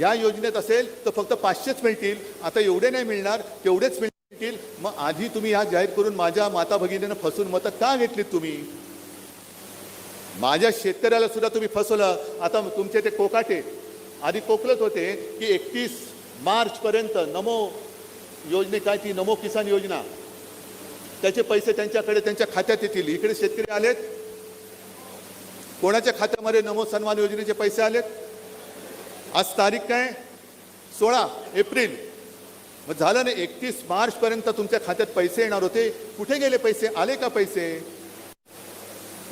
या योजनेत असेल तर फक्त पाचशेच मिळतील. आता एवढे नाही मिळणार तेवढेच मिळतील. मग आधी तुम्ही ह्या जाहीर करून माझ्या माता भगिनीनं फसून मतं का घेतलीत तुम्ही? माझ्या शेतकऱ्याला सुद्धा तुम्ही फसवलं. आता तुमचे ते कोकाटे. आधी कोकलत होते की एकतीस मार्च पर्यंत नमो योजने काय ती नमो किसान योजना. त्याचे पैसे त्यांच्याकडे त्यांच्या खात्यात येतील. इकडे शेतकरी आलेत. कोणाच्या खात्यामध्ये नमो सन्मान योजनेचे पैसे आलेत? आज तारीख काय? सोळा एप्रिल. मग झालं ना एकतीस मार्च पर्यंत तुमच्या खात्यात पैसे येणार होते. कुठे गेले पैसे? आले का पैसे?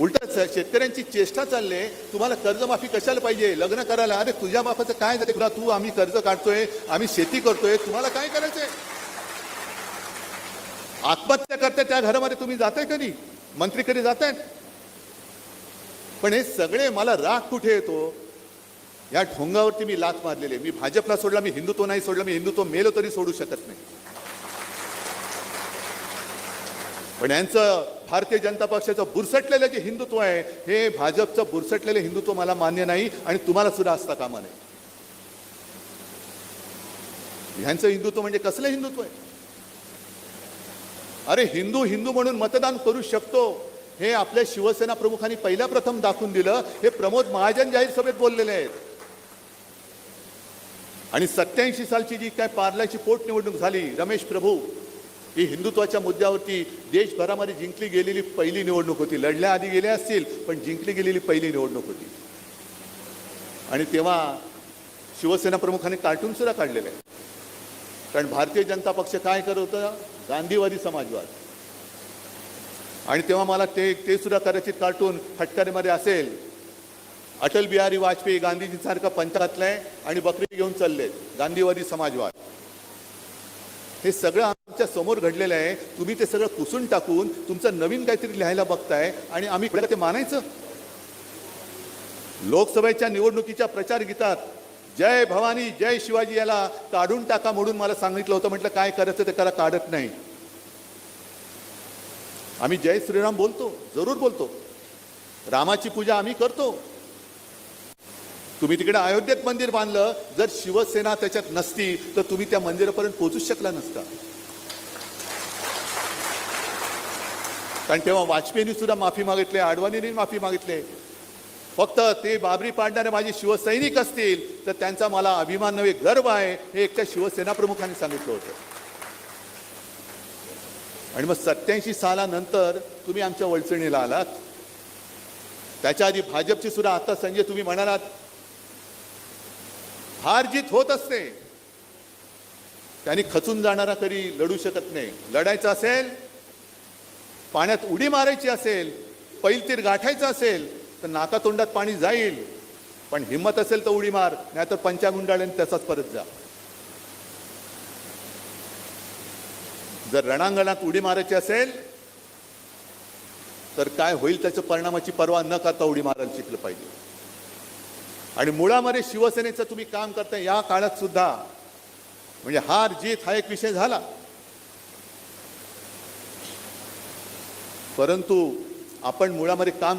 उलट शेतकऱ्यांची चेष्टा चालले तुम्हाला कर्जमाफी कशाला पाहिजे? लग्न करायला. अरे तुझ्या बापाचं काय झालं? तुला तू आम्ही कर्ज काढतोय आम्ही शेती करतोय. तुम्हाला काय करायचंय? आत्महत्या करते त्या घरामध्ये तुम्ही जाताय कधी? मंत्री कधी जाताय पण हे सगळे मला राग कुठे येतो? या ढोंगावरती मी लाच मारलेली मी भाजपला सोडला मी हिंदुत्व नाही सोडला मी हिंदुत्व मेलो तरी सोडू शकत नाही. पण यांचं भारतीय जनता पक्षाचं बुरसटलेलं जे हिंदुत्व आहे हे भाजपचं बुरसटलेलं हिंदुत्व मला मान्य नाही आणि तुम्हाला सुद्धा असता कामा नाही ह्यांचं हिंदुत्व म्हणजे कसलं हिंदुत्व आहे? अरे हिंदू हिंदू म्हणून मतदान करू शकतो. हे आपल्या शिवसेना प्रमुखांनी पहिल्या प्रथम दाखवून दिलं. हे प्रमोद महाजन जाहीर सभेत बोललेले आहेत. आणि सत्याऐंशी सालची जी काय पार्ल्याची पोटनिवडणूक झाली रमेश प्रभू ही हिंदुत्वाच्या मुद्द्यावरती देशभरामध्ये जिंकली गेलेली पहिली निवडणूक होती. लढल्या आधी गेल्या असतील पण जिंकली गेलेली पहिली निवडणूक होती. आणि तेव्हा शिवसेना प्रमुखांनी कार्टून सुद्धा काढलेलं आहे कारण भारतीय जनता पक्ष काय करत होतं? गांधीवादी समाजवाद. आणि तेव्हा मला ते ते सुद्धा कदाचित कार्टून फटकारीमध्ये असेल अटल बिहारी वाजपेयी गांधीजींसारखं पंचातलं आहे आणि बकरी घेऊन चालले गांधीवादी समाजवाद. हे सगळं आमच्यासमोर घडलेलं आहे. तुम्ही ते सगळं पुसून टाकून तुमचं नवीन काहीतरी लिहायला बघताय आणि आम्ही ते मानायचं? लोकसभेच्या निवडणुकीच्या प्रचार गीतात जय भवानी जय शिवाजी याला काढून टाका म्हणून मला सांगितलं होतं. म्हटलं काय करायचं ते त्याला काढत नाही. आम्ही जय श्रीराम बोलतो जरूर बोलतो. रामाची पूजा आम्ही करतो. तुम्ही तिकडे अयोध्येत मंदिर बांधलं जर शिवसेना त्याच्यात नसती तर तुम्ही त्या मंदिरापर्यंत पोहोचूच शकला नसता. कारण तेव्हा वाजपेयींनी सुद्धा माफी मागितली आडवाणींनी माफी मागितली. फक्त ते बाबरी पाडणारे माझे शिवसैनिक असतील तर त्यांचा मला अभिमान नव्हे गर्व आहे हे एकट्या शिवसेना प्रमुखांनी सांगितलं होतं. आणि मग सत्याऐंशी सालानंतर तुम्ही आमच्या वळचणीला आलात. त्याच्या आधी भाजपची सुद्धा आता संजय तुम्ही म्हणालात हार जीत होत असते. त्यांनी खचून जाणारा कधी लढू शकत नाही. लढायचं असेल पाण्यात उडी मारायची असेल पैलतीर गाठायचं असेल तर नाकातोंडात पाणी जाईल. पण हिंमत असेल तर उडी मार नाहीतर पंचागुंडाळ्याने तसाच परत जा. जर रणांगणात उडी मारायची असेल तर काय होईल त्याच्या परिणामाची पर्वा न करता उडी मारायला शिकलं पाहिजे. आणि मुळामध्ये शिवसेनेचं तुम्ही काम करता या काळात सुद्धा. म्हणजे हार जीत हा एक विषय झाला. परंतु आपण मुळामध्ये काम